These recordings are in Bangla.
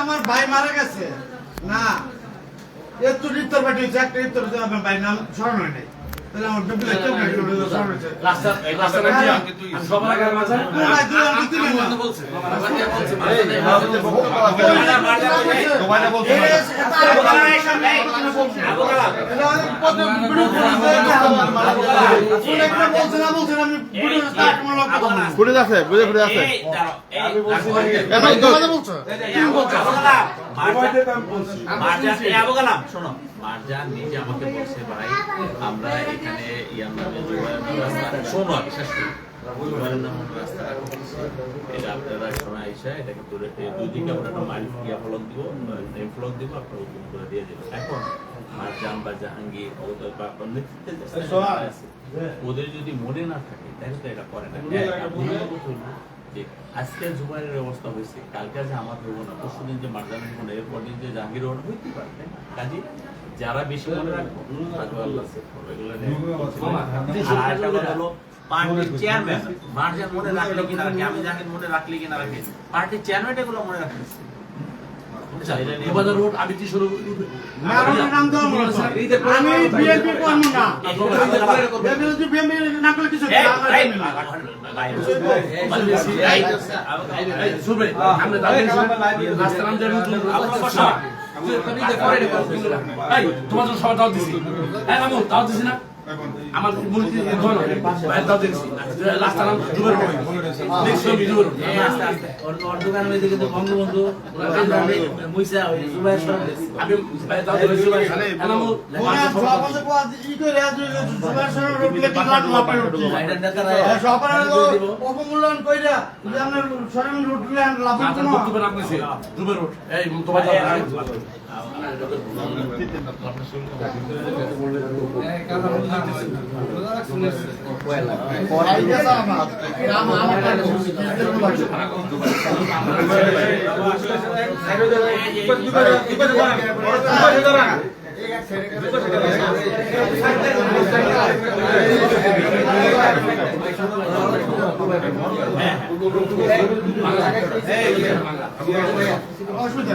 আমরা ভাই মারা গেছে না। এর তো ইফতার পার্টি হচ্ছে একটা ইফতার হচ্ছে নাম স্মরণ হয় নাই। হয়েছে রাস্তা এই রাস্তা নাকি আমি বলছে মারজান মারজান, মারজান, আছে আছে মারজান, মারজান, মারজান নিজে আমাকে বলছে ভাই আমরা এখানে ইয়ার নামে জুবাইর নামে শোনো আগে করি। জুবাইর নামে রাস্তা রাখছি। এটা আপনারা সময় আইসা এটাকে তুলে দুই দিকে আমরা একটা মাইল ইয়া ফলক দিব নেম ফলক দিব আপনারা ওপেন করে দিয়ে দেবেন। এখন মারজান বা জাহাঙ্গীর ওদের বা আছে, যদি মনে না থাকে তাহলে তো এটা করে না। এক, আর দুই নম্বর কথা হলো যে আজকে জুবাইরের অবস্থা হয়েছে কালকে যে আমার হব না পরশু দিন যে মারজানের হব না এরপর দিন যে জাহাঙ্গীর হব না হইতে পারে কাজে যারা বেশি মনে রাখব আর আরেকটা কথা হলো পার্টির চেয়ারম্যান মার্জান মনে রাখলে কিনা রাখে আমি জাহাঙ্গীর মনে রাখলে কিনা রাখে পার্টির চেয়ারম্যান এগুলো মনে রাখতেছে আমি কি শুরু না, আমার আমি তোমার জন্য সবার দাওয়াত দিছি। হ্যাঁ মামু দাওয়াত দিছি না? আমার মনে ধরো নাম জুবের হবে নেক্সট জুবের আস্তে আস্তে। ওর বঙ্গবন্ধু মুইসা ওই আমি হ্যাঁ মামু ওরা সব আছে কোয়া ই করে আজ সুভাষ চন্দ্র রোডলে কি লাট লাপে নেতারা সবার অপমূল্যায়ন কইরা যে আপনার সরেন রোডলে লাভের মাথার কোনো বক্তব্য না? কইছে জুবের রোড। এই তোমার অসুবিধা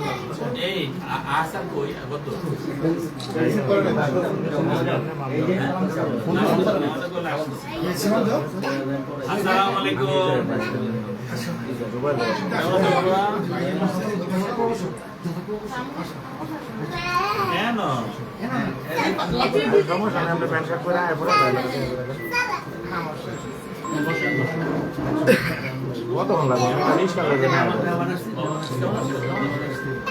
সবাই ভালো এই যাচ্ছে যাচ্ছে দিকে এই যে এটা আর কান্তাছে তোমরা তোমরা বাড়িতে ছিল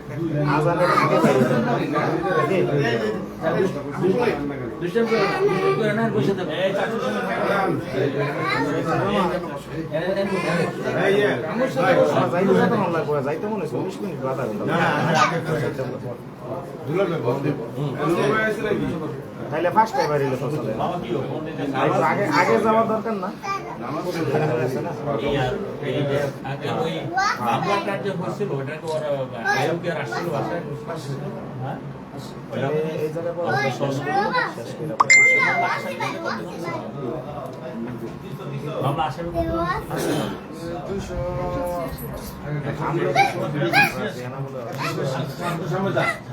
চাচু যাইতে মনে হচ্ছে উনিশ বাধা তাইলে ফার্স্ট টাইম আগে যাওয়ার দরকার না। এই জায়গায় পর আমরা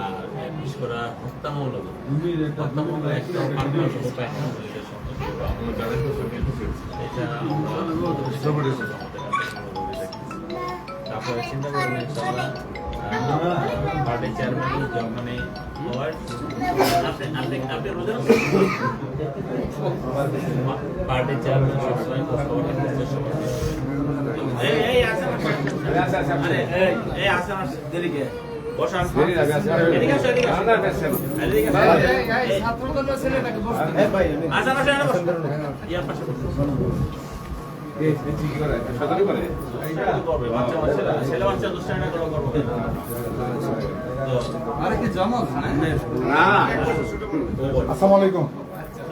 করবে বিশেষ করে হত্যা মামলা হত্যা মামলা একটা এটা। তারপরে চিন্তা পার্টির চেয়ারম্যান মানে সবসময় খোঁজখবর রাখতে চেষ্টা এই এই আসেন আসেন। আরে এই এই আসেন আসেন দেরিকে বসা এদিকে আসো এদিকে আসো। এদিকে আসো। এই, আসেন আসেন আসেন। ইয়ার পাশে বসুন। করবে বাচ্চা বাচ্চারা ছেলে বাচ্চা দুষ্টামি না করলে করব আরে কি জমক না। আসসালামু আলাইকুম।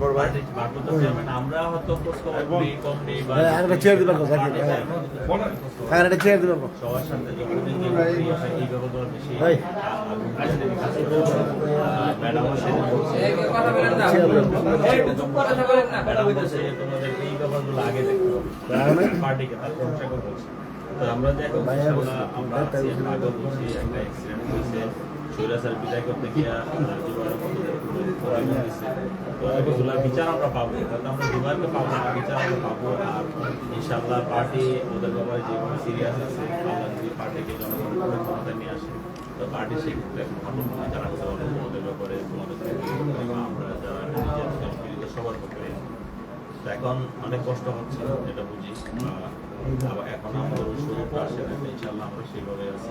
বড় ভাই। আমরা হয়তো হ্যাঁ, আরেকটা চেয়ার দিবেন হ্যাঁ। হ্যাঁ এটা ছেড়ে সবার সাথে ভাই। একটু আমরা দেখো আমরা আগে বলছি একটা অ্যাক্সিডেন্ট হয়েছে সৈরাসার বিদায় করতে গিয়া এগুলোর বিচার আমরা পাবো। হয়তো আমরা না বিচার আমরা পাবো। আর ইনশাআল্লাহ পার্টি ওদের ব্যাপারে যেভাবে সিরিয়াস আছে পার্টিকে ক্ষমতা নিয়ে আসে, তো পার্টি সেক্ষেত্রে ভালো রাখতে পারবে তোমাদের ব্যাপারে তোমাদের আমরা যারা সবার তো এখন অনেক কষ্ট হচ্ছে যেটা বুঝি। এখন আমাদের সুযোগটা আসে না ইনশাল্লাহ আমরা সেইভাবে আছি।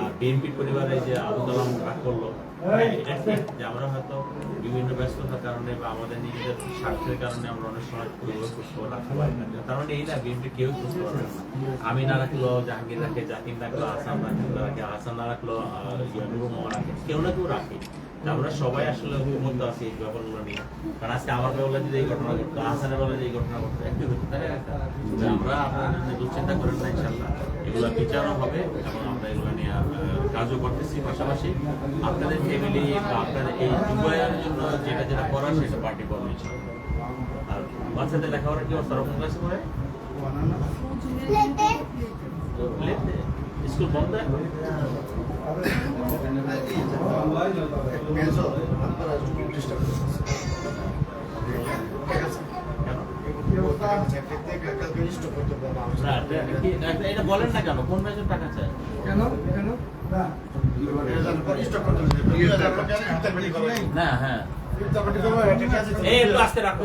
আর বিএনপি পরিবারে যে আবু কালাম রাগ করল এটা ঠিক যে আমরা হয়তো বিভিন্ন ব্যস্ততার কারণে বা আমাদের নিজেদের স্বার্থের কারণে আমরা অনেক সময় ওইভাবে খোঁজখবর রাখতে পারি না। মানে এই না বিএনপি কেউ খোঁজখবর রাখে না। আমি না রাখল জাহাঙ্গীর রাখে জাকির রাখল আসাম রাখে আসাম না রাখল রাখে কেউ না কেউ রাখে। আমরা সবাই আসলে ঐক্যবদ্ধ আছি এই ব্যাপারগুলো নিয়ে। কারণ আজকে আমার বেলা যদি এই ঘটনা ঘটতো হাসানের বেলা যদি এই ঘটনা ঘটতো একটু আমরা আপনাদের জন্য দুশ্চিন্তা করেন না ইনশাল্লাহ এগুলো বিচারও হবে এবং আমরা এগুলো নিয়ে কাজও করতেছি পাশাপাশি আপনাদের ফ্যামিলি বা আপনাদের এই যুবায়ের জন্য যেটা যেটা করার সেটা পার্টি করবে। আর বাচ্চাদের লেখাপড়া কি অবস্থা? রকম ক্লাসে করে স্কুল বন্ধ এখন? কেন? এটা বলেন না কেন? কোন ব্যাচের টাকা চায়? না। হ্যাঁ। এই আস্তে রাখো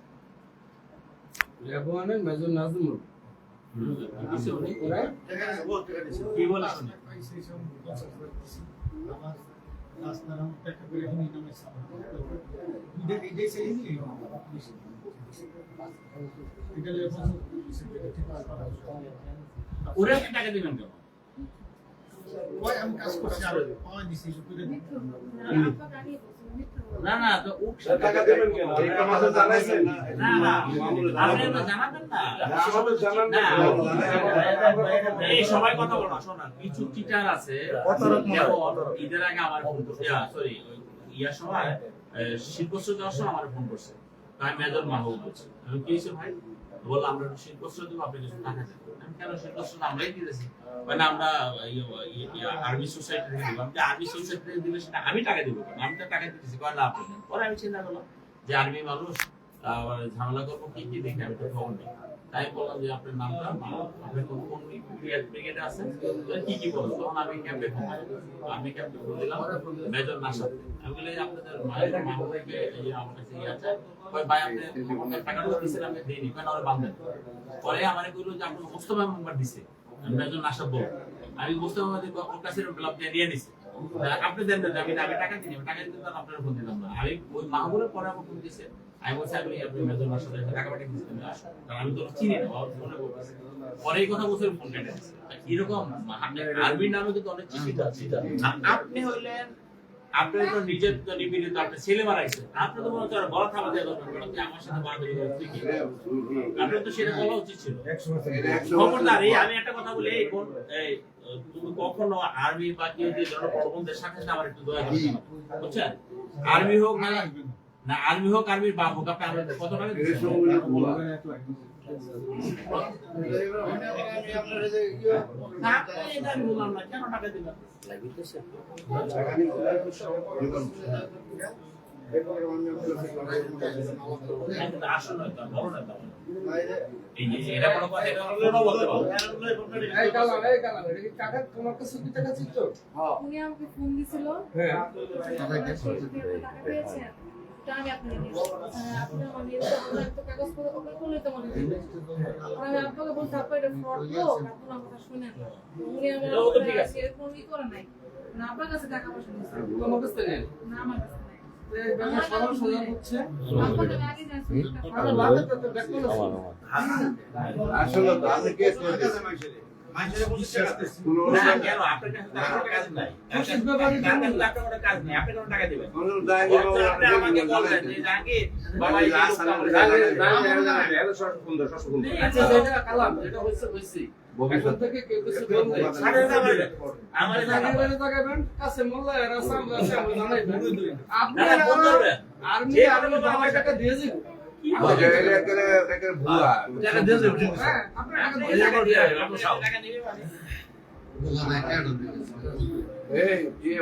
রেবহানের মেজর নাজমুল কিছু নেই। কি বলে শুনি ওরা কি টাকা দিবেন কেন না না তো টাকা দেবেন কেন জানাইছেন না না আপনি তো জানাবেন না আমাদের জানান না না, এই সবাই কথা বলো শোনা কিছু টিচার আছে ঈদের আগে আমার ফোন করছে সরি ইয়ার সময় শীতবস্ত্র দেওয়ার সময় আমার ফোন করছে তাই মেজর মাহবুব বলছে আমি কি হয়েছে ভাই বললাম, আমরা শীতবস্ত্র দেবো, আপনি কিছু টাকা আমি কেন বস্ত্র আমরাই দিয়েছি মানে আমরা আর্মি সোসাইটি থেকে দিলাম। যে আর্মি সোসাইটি থেকে দিলে সেটা আমি টাকা দিব কেন? আমি তো টাকা দিতেছি, কয় পরে আমি চিন্তা করলাম যে আর্মি মানুষ আবার ঝামেলা করব, কি কি দেখে আমি তো খবর নেই। তাই বললাম যে আপনার নামটা আপনি কোন কোন আছেন কি কি তখন আমি ক্যাম্পে আমি ক্যাম্পে মেজর নাসাদ। আমি বলি, আপনাদের মায়ের আমার কাছে ইয়ে আছে। পরে আমার কইলো যে আপনার মোস্তফা মেম্বার দিছে। মেজর নাসাদ বল আমি মোস্তফা মেম্বার ওর কাছে ক্লাব দিয়ে নিয়ে নিছি। আপনি দেন আমি টাকা দিই টাকা দিতে আপনার ফোন দিলাম না। আমি ওই মাহবুবের পরে আমার ফোন দিছে। আমি বলছি আমি আপনি মেজর নাসাদ টাকা পাঠিয়ে দিয়েছেন কারণ আমি তো চিনি না, বাবা ফোনে বলতেছে পরে এই কথা বলছে ফোন কেটে এরকম আরবির নামে কিন্তু অনেক চিঠি আছে। আপনি হইলেন আপনি তো নিজের তো নিপীড়িত আপনি ছেলে মারাইছেন আপনি তো মনে হচ্ছে গলা থামা দিয়ে দরকার আপনি আমার সাথে বাড়াবাড়ি করে তুই কি আপনি তো সেটা বলা উচিত ছিল। খবরদার, এই আমি একটা কথা বলি, এই কোন এই, তুমি কখনো আর্মি বা কেউ যে ধরো প্রবন্ধের সাথে সাথে আমার একটু দয়া করবে বুঝছেন? আর্মি হোক না না আর্মি হোক আর্মির বাপ হোক আপনি আমার কত টাকা দিচ্ছেন? না, আপনি এটা আমি বললাম না, কেন টাকা দিবেন? কিন্তু আসল নয় তো, বড় নয় তো। এই যে এটা কোনো কথা, এটা কোনো বলতে পারব না। এই কালাম এই কালাম এটা কি টাকা তোমার কাছে কি উনি আমাকে ফোন দিছিল হ্যাঁ আমি আপনাকে দিব আপনি আমার নিয়ে যান, আপনার তো ওকে করলে তো মনে দিবে আমি আপনাকে বলছি আপনার এটা ফ্রড লোক আপনি আমার কথা শুনেন উনি আমার ও তো ঠিক আছে। এরকম ই করে নাই। না আপনার কাছে টাকা পয়সা কাছে নেই? না আমার কাছে আসলে আমি কেস করে আপনি। আচ্ছা এখন থেকে কেউ কিছু জায়গায় কাছে মোল্লা এরা সামনে আছে আমরা জানাইবেন। আপনি। আর্মি আর্মি কোনো টাকা দিয়ে যাবেন মানে।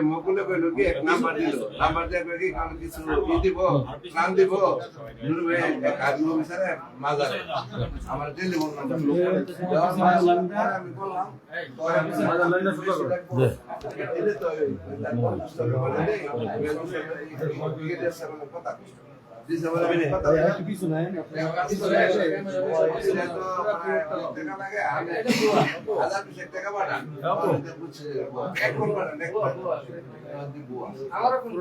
মকুলে কইলো কি এক নাম্বার দিল নাম্বার দিয়ে কই কি কাম কিছু ই দিব কাম দিব নুরু ভাই এক আদমি অফিসারে মাজারে আমার নাম্বার দেওয়ার পরে আমি বললাম এটা তো কথা দিছে বলে আমি কথা কিছু নাই আমার কোন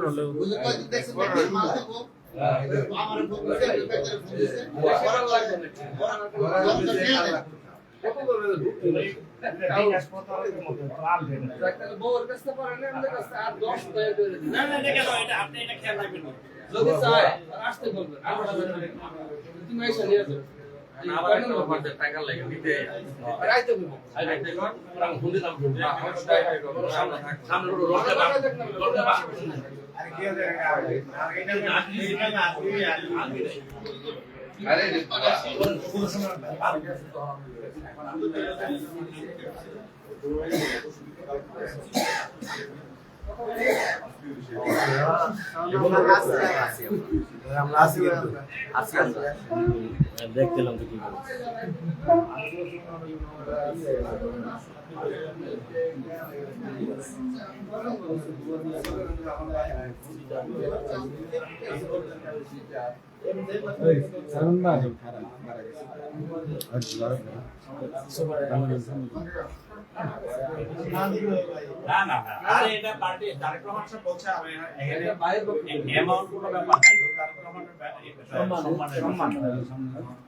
বউর কাছে পারেন আমাদের কাছে আর 10 টাকা করে দিন না, না, এটা কেন? এটা আপনি এটা খেয়াল রাখবেন। যদি চায় আসতে বলবেন তুমি এসে নিয়ে যাও। আবার একটা ব্যাপার যে টাকা লাগে দিতে। রাইতে বলব। আইতে কর, ওরা ফোন দিলাম, ফোন দিলাম। সামনে থাক, সামনে রোড রোডে বাস, রোডে বাস। আরে দেখছিলাম তো কি ভাই না, না। আরে এটা পার্টি, তারেক রহমান বলছে, আমি এখানে বাইরে কোনো ব্যাপার নাই। তারেক রহমানের ব্যাপার- এটা সম্মানের ব্যাপার। এই সব দিলো। দুই চার মাস ঠিক আছে তো? এটা সম্মানের ব্যাপার। এখন উত্তর ভালো সব এই সব- সব দিলো। ইয়ে, ধরো। না, ওরা কি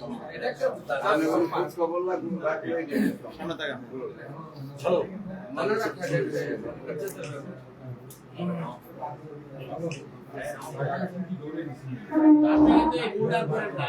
আপনি কিন্তু এই এই চেষ্টা না